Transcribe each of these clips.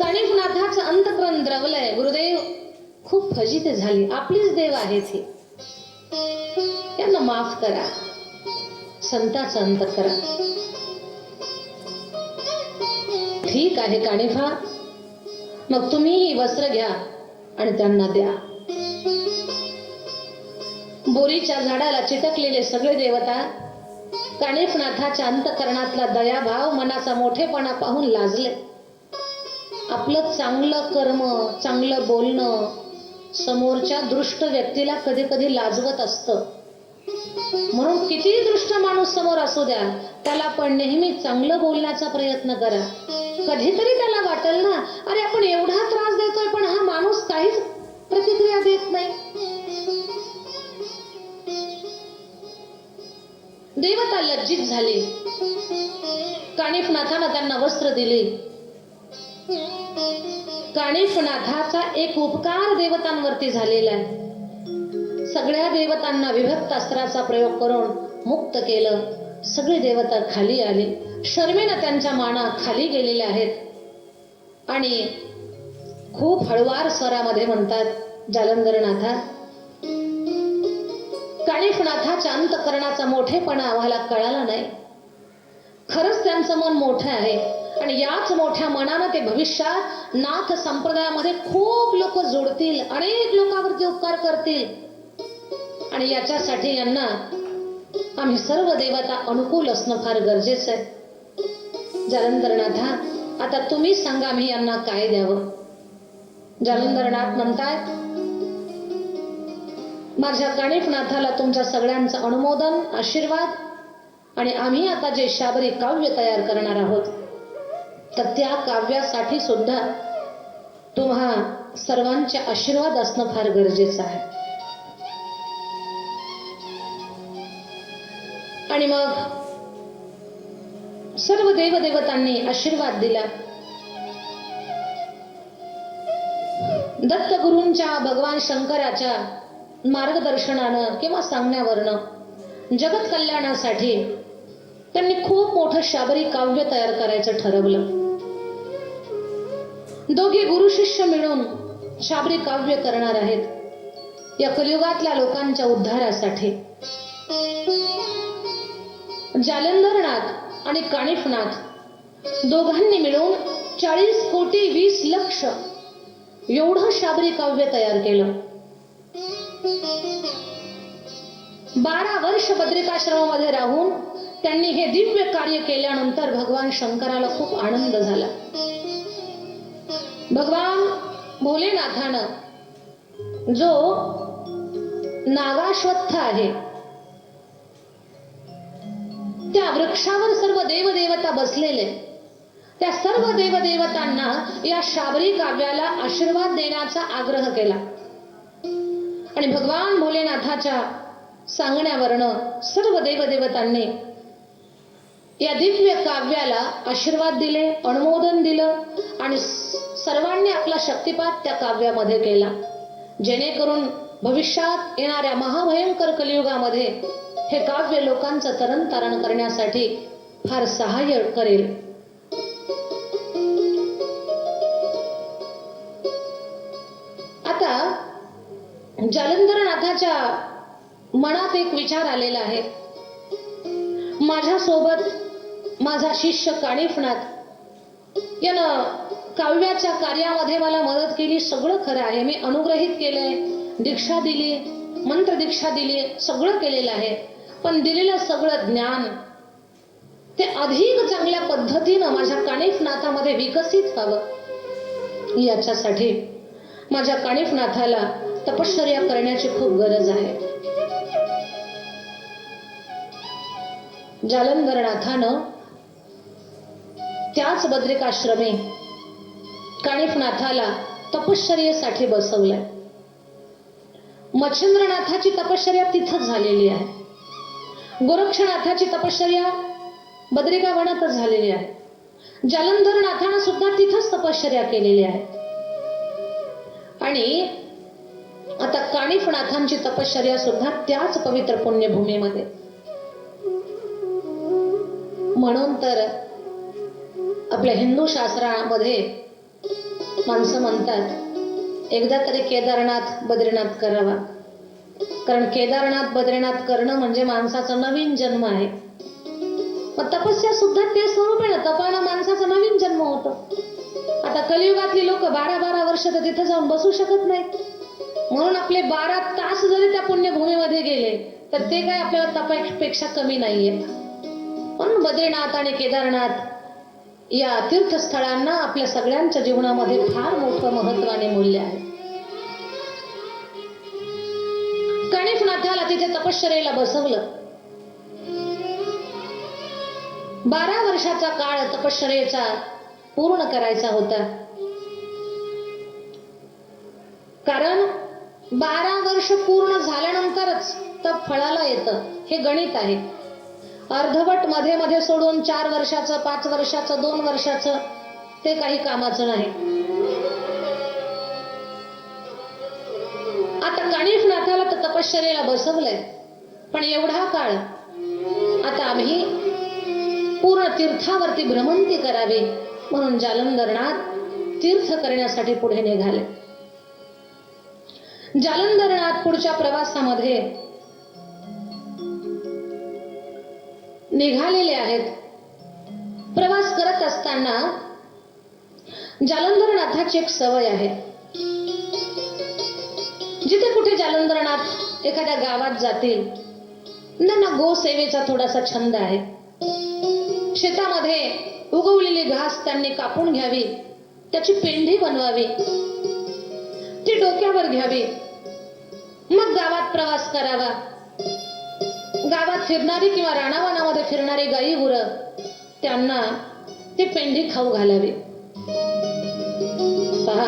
काणिफनाथाचं अंतकरण द्रवलंय. गुरुदेव खूप फजित झाली. आपलीच देव आहे ती त्यांना माफ करा. संताचं अंतकरण ठीक आहे काणिफा. मग तुम्ही ही वस्त्र घ्या आणि त्यांना द्या. बोरीच्या झाडाला चिटकलेले सगळे देवता काणिफनाथाच्या अंतकरणातला दयाभाव मनाचा मोठेपणा पाहून लाजले. आपलं चांगलं कर्म चांगलं बोलणं समोरच्या दृष्ट व्यक्तीला कधी कधी लाजवत असतं. म्हणून कितीही दृष्ट माणूस समोर असू द्या त्याला पण नेहमी चांगलं बोलण्याचा प्रयत्न करा. कधीतरी त्याला वाटेल ना अरे आपण एवढा त्रास देतोय पण हा माणूस काहीच प्रतिक्रिया देत नाही. देवता लज्जित झाली. काणिपनाथानं त्यांना वस्त्र दिले. काणिफनाथाचा एक उपकार देवतांवरती झालेला आहे. सगळ्या देवतांना विभक्त अस्त्राचा प्रयोग करून मुक्त केलं. सगळे देवता खाली आले. शर्मेनं त्यांच्या माना खाली गेलेल्या आहेत. आणि खूप हळवार स्वरामध्ये म्हणतात जालंधरनाथा काणिफनाथाच्या अंतकरणाचा मोठेपणा आम्हाला कळाला नाही. खरंच त्यांचं मन मोठं आहे. आणि याच मोठ्या मनानं ते भविष्यात नाथ संप्रदायामध्ये खूप लोक जोडतील अनेक लोकांवरती उपकार करतील. आणि याच्यासाठी यांना आम्ही सर्व देवता अनुकूल असणं फार गरजेचं आहे. जालंधरनाथा आता तुम्ही सांगा मी यांना काय द्यावं? जालंधरनाथ म्हणतायत माझ्या गणेशनाथाला तुमच्या सगळ्यांचं अनुमोदन आशीर्वाद आणि आम्ही आता जे शाबरी काव्य तयार करणार आहोत तर त्या काव्यासाठी सुद्धा तुम्हा सर्वांचे आशीर्वाद असणं फार गरजेचं आहे. आणि मग सर्व देवदेवतांनी आशीर्वाद दिला. दत्तगुरूंच्या भगवान शंकराच्या मार्गदर्शनानं किंवा सांगण्यावरनं जगत कल्याणासाठी त्यांनी खूप मोठं शाबरी काव्य तयार करायचं ठरवलं. दोघे गुरु शिष्य मिळून शाबरी काव्य करणार आहेत. या कलियुगातल्या लोकांच्या उद्धारासाठी. जालंधरनाथ आणि काणिफनाथ दोघांनी मिळून चाळीस कोटी वीस लक्ष एवढं शाबरी काव्य तयार केलं. बारा वर्ष बद्रिकाश्रमामध्ये राहून त्यांनी हे दिव्य कार्य केल्यानंतर भगवान शंकराला खूप आनंद झाला. भगवान भोलेनाथानं जो नागाश्वत्थ आहे त्या वृक्षावर सर्व देवदेवता बसलेले त्या सर्व देवदेवतांना या शाबरी काव्याला आशीर्वाद देण्याचा आग्रह केला. आणि भगवान भोलेनाथाच्या सांगण्यावरनं सर्व देवदेवतांनी या दिव्य काव्याला आशीर्वाद दिले अनुमोदन दिलं आणि सर्वांनी आपला शक्तिपात त्या काव्यामध्ये केला. जेणेकरून भविष्यात येणाऱ्या महाभयंकर कलियुगामध्ये हे काव्य लोकांचं तरण तारण करण्यासाठी फार सहाय्य करेल. आता जालंधरनाथाच्या मनात एक विचार आलेला आहे. माझ्यासोबत माझा शिष्य काणिफनाथ यानं काव्याच्या कार्यामध्ये मला मदत केली. सगळं खरं आहे. मी अनुग्रहित केलंय. दीक्षा दिली. मंत्र दीक्षा दिली. सगळं केलेलं आहे. पण दिलेलं सगळं ज्ञान ते अधिक चांगल्या पद्धतीनं माझ्या काणिफनाथामध्ये विकसित व्हावं. याच्यासाठी माझ्या काणिफनाथाला तपश्चर्या करण्याची खूप गरज आहे. जालंधरनाथानं त्याच बद्रिकाश्रमी काणिफनाथाला तपश्चर्येसाठी बसवलंय. मच्छिंद्रनाथाची तपश्चर्या तिथंच झालेली आहे. गोरक्षनाथाची तपश्चर्या बद्रिका वनातच झालेली आहे. जालंधरनाथानं सुद्धा तिथंच तपश्चर्या केलेली आहे आणि आता काणिफनाथांची तपश्चर्या सुद्धा त्याच पवित्र पुण्यभूमीमध्ये. म्हणून तर आपल्या हिंदू शास्त्रामध्ये माणसं म्हणतात एकदा तरी केदारनाथ बद्रीनाथ करावा. कारण केदारनाथ बद्रीनाथ करणं म्हणजे माणसाचा नवीन जन्म आहे. मग तपस्या सुद्धा ते स्वरूप आहे ना. तपानं माणसाचा नवीन जन्म होतो. आता कलियुगातली लोक बारा बारा वर्ष तर तिथे जाऊन बसू शकत नाहीत. म्हणून आपले बारा तास जरी त्या पुण्यभूमीमध्ये गेले तर ते काय आपल्याला तपापेक्षा कमी नाहीयेत म्हणून बद्रीनाथ आणि केदारनाथ या तीर्थस्थळांना आपल्या सगळ्यांच्या जीवनामध्ये फार मोठं महत्त्व आणि मूल्य आहे. कणिफनाथाला तिथे तपश्चर्येला बसवलं. बारा वर्षाचा काळ तपश्चर्येचा पूर्ण करायचा होता. कारण बारा वर्ष पूर्ण झाल्यानंतरच तप फळाला येतं हे गणित आहे. अर्धवटमध्ये मध्ये सोडून चार वर्षाचं पाच वर्षाचं दोन वर्षाचं ते काही कामाचं नाही. आता गणेशनाथाला तर तपश्चर्याला बसवलंय पण एवढा काळ आता आम्ही पूर्ण तीर्थावरती भ्रमंती करावी म्हणून जालंधरनाथ तीर्थ करण्यासाठी पुढे निघाले. जालंधरनाथ पुढच्या प्रवासामध्ये निघालेले आहेत. प्रवास करत असताना जालंधरनाथाची एक सवय आहे. जिथे कुठे जालंधरनाथ एखाद्या गावात जातील त्यांना गोसेवेचा थोडासा छंद आहे. शेतामध्ये उगवलेली घास त्यांनी कापून घ्यावी त्याची पेंढी बनवावी ती डोक्यावर घ्यावी. मग गावात प्रवास करावा. गावात फिरणारी किंवा राणावनामध्ये फिरणारी गाई गुरं त्यांना ती पेंढी खाऊ घालावी. पहा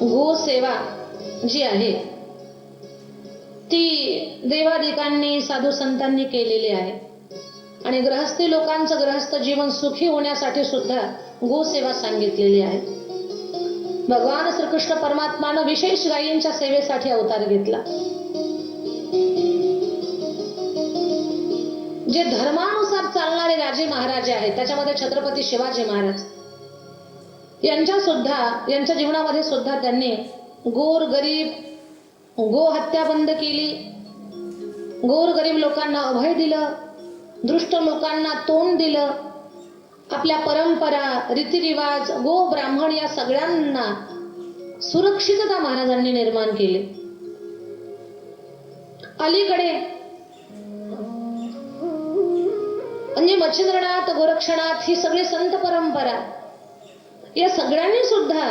गो सेवा जी आहे ती देवादिकांनी साधू संतांनी केलेली आहे. आणि ग्रहस्थी लोकांचं ग्रहस्थ जीवन सुखी होण्यासाठी सुद्धा गोसेवा सांगितलेली आहे. भगवान श्रीकृष्ण परमात्मानं विशेष गायींच्या सेवेसाठी अवतार घेतला. जे धर्मानुसार चालणारे राजे महाराजे आहेत त्याच्यामध्ये छत्रपती शिवाजी महाराज. यांच्या सुद्धा यांच्या जीवनामध्ये सुद्धा त्यांनी गोर गरीब गो हत्या बंद केली. गोर गरीब लोकांना अभय दिलं. दृष्ट लोकांना तोंड दिलं. आपल्या परंपरा रीतिरिवाज गो ब्राह्मण या सगळ्यांना सुरक्षितता महाराजांनी निर्माण केली. अलीकडे म्हणजे मच्छिंद्रनाथ गोरक्षनाथ ही सगळी संत परंपरा. या सगळ्यांनी सुद्धा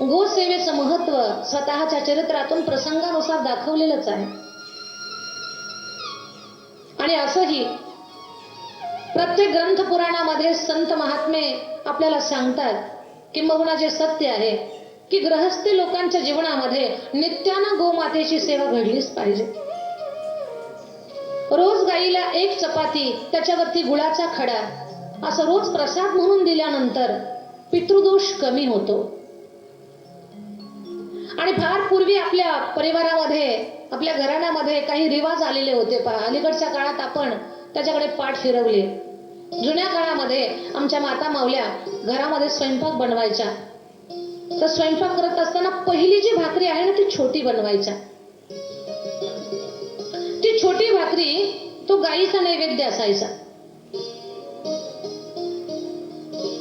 गोसेवेचं महत्त्व स्वतःच्या चरित्रातून प्रसंगानुसार दाखवलेलंच आहे. आणि असंही प्रत्येक ग्रंथ पुराणामध्ये संत महात्मे आपल्याला सांगतात किंबहुना जे सत्य आहे की ग्रहस्थी लोकांच्या जीवनामध्ये नित्यानं गोमातेची सेवा घडलीच पाहिजे. रोज गाईला एक चपाती त्याच्यावरती गुळाचा खडा. असं रोज प्रसाद म्हणून दिल्यानंतर पितृदोष कमी होतो. आणि फार पूर्वी आपल्या परिवारामध्ये आपल्या घराण्यामध्ये काही रिवाज आलेले होते पहा. अलीकडच्या काळात आपण त्याच्याकडे पाठ फिरवले. जुन्या काळामध्ये आमच्या माता मावल्या घरामध्ये स्वयंपाक बनवायच्या. तर स्वयंपाक करत असताना पहिली जी भाकरी आहे ना ती छोटी बनवायच्या. छोटी भाकरी तो गाईचा नैवेद्य असायचा.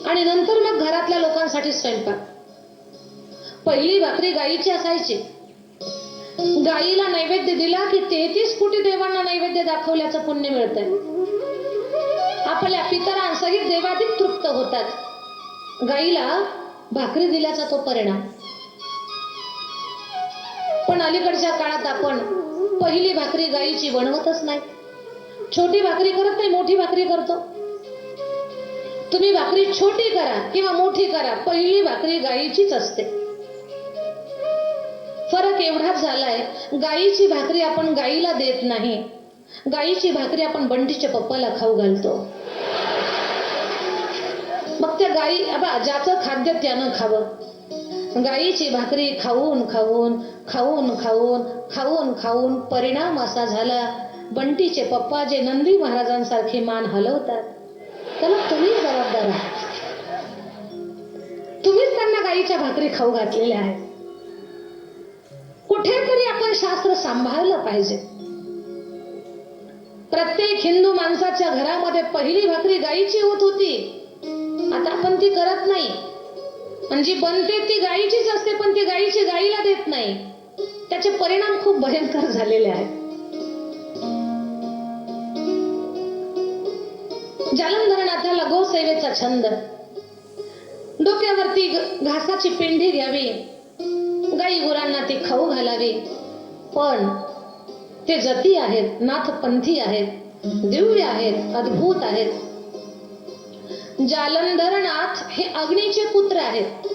आणि नंतर मग घरातल्या लोकांसाठी स्वयंपाक. पहिली भाकरी गाईची असायची. गाईला नैवेद्य दिला की तेहतीस कोटी देवांना नैवेद्य दाखवल्याचं पुण्य मिळतंय. आपल्या पितरांसहित देवाधिक तृप्त होतात. गाईला भाकरी दिल्याचा तो परिणाम. पण अलीकडच्या काळात आपण पहिली भाकरी गाईची बनवतच नाही. छोटी भाकरी करत नाही मोठी भाकरी करतो. तुम्ही भाकरी छोटी करा किंवा मोठी करा पहिली भाकरी गाईचीच असते. फरक एवढाच झालाय गाईची भाकरी आपण गाईला देत नाही. गाईची भाकरी आपण बंडीच्या पप्पाला खाऊ घालतो. मग त्या गाई ज्याचं खाद्य त्यानं खावं. गाईची भाकरी खाऊन खाऊन खाऊन खाऊन खाऊन खाऊन परिणाम असा झाला. बंटीचे पप्पा जे नंदी महाराजांसारखे मान हलवतात त्याला तुम्ही जबाबदार आहात. तुम्हीच त्यांना गाईच्या भाकरी खाऊ घातलेल्या आहेत. कुठेतरी आपण शास्त्र सांभाळलं पाहिजे. प्रत्येक हिंदू माणसाच्या घरामध्ये पहिली भाकरी गाईची होत होती. आता आपण ती करत नाही. आणि जी बनते ती गाईचीच असते पण ती गाईची गाईला देत नाही. त्याचे परिणाम खूप भयंकर झालेले आहेत. जालंधरनाथाला गोसेवेचा छंद. डोक्यावरती घासाची पेंढी घ्यावी. गाई गुरांना ती खाऊ घालावी. पण ते जती आहेत नाथपंथी आहेत दिव्य आहेत अद्भुत आहेत. जालंधरनाथ हे अग्नीचे पुत्र आहेत.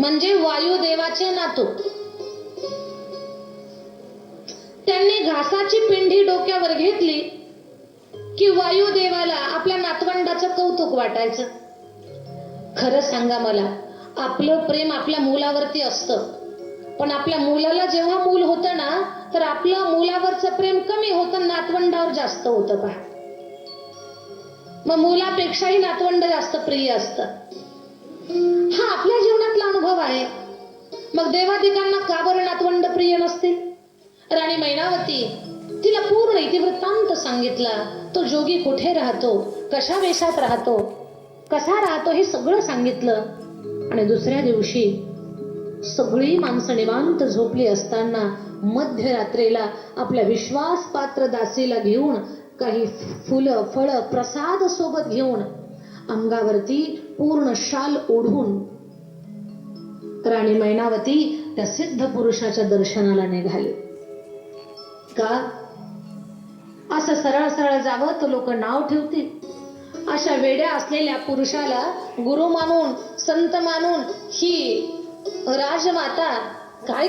म्हणजे वायुदेवाचे नातू. त्यांनी घासाची पिंडी डोक्यावर घेतली की वायुदेवाला आपल्या नातवंडाचं कौतुक वाटायचं. खरं सांगा मला आपलं प्रेम आपल्या मुलावरती असतं. पण आपल्या मुलाला जेव्हा मूल होतं ना तर आपलं मुलावरचं प्रेम कमी होतं नातवंडावर जास्त होतं पहा. मग मुलापेक्षाही नातवंड जास्त प्रिय असत हा आपल्या जीवनातला अनुभव आहे. मग देवाधिकांना का बरं नातवंड प्रिय नसतील? राणी मैनावती तिला पूर्ण इतिवृत्तांत सांगितला तो जोगी कुठे राहतो कशा वेशात राहतो कसा राहतो हे सगळं सांगितलं. आणि दुसऱ्या दिवशी सगळी माणसं निवांत झोपली असताना मध्यरात्रीला आपल्या विश्वासपात्र दासीला घेऊन काही फुलं फळं प्रसाद सोबत घेऊन अंगावरती पूर्ण शाल ओढून राणी मैनावती त्या सिद्ध पुरुषाच्या दर्शनाला निघाली. का? असं सरळ सरळ जावं तर लोक नाव ठेवतील. अशा वेड्या असलेल्या पुरुषाला गुरु मानून संत मानून ही राजमाता काय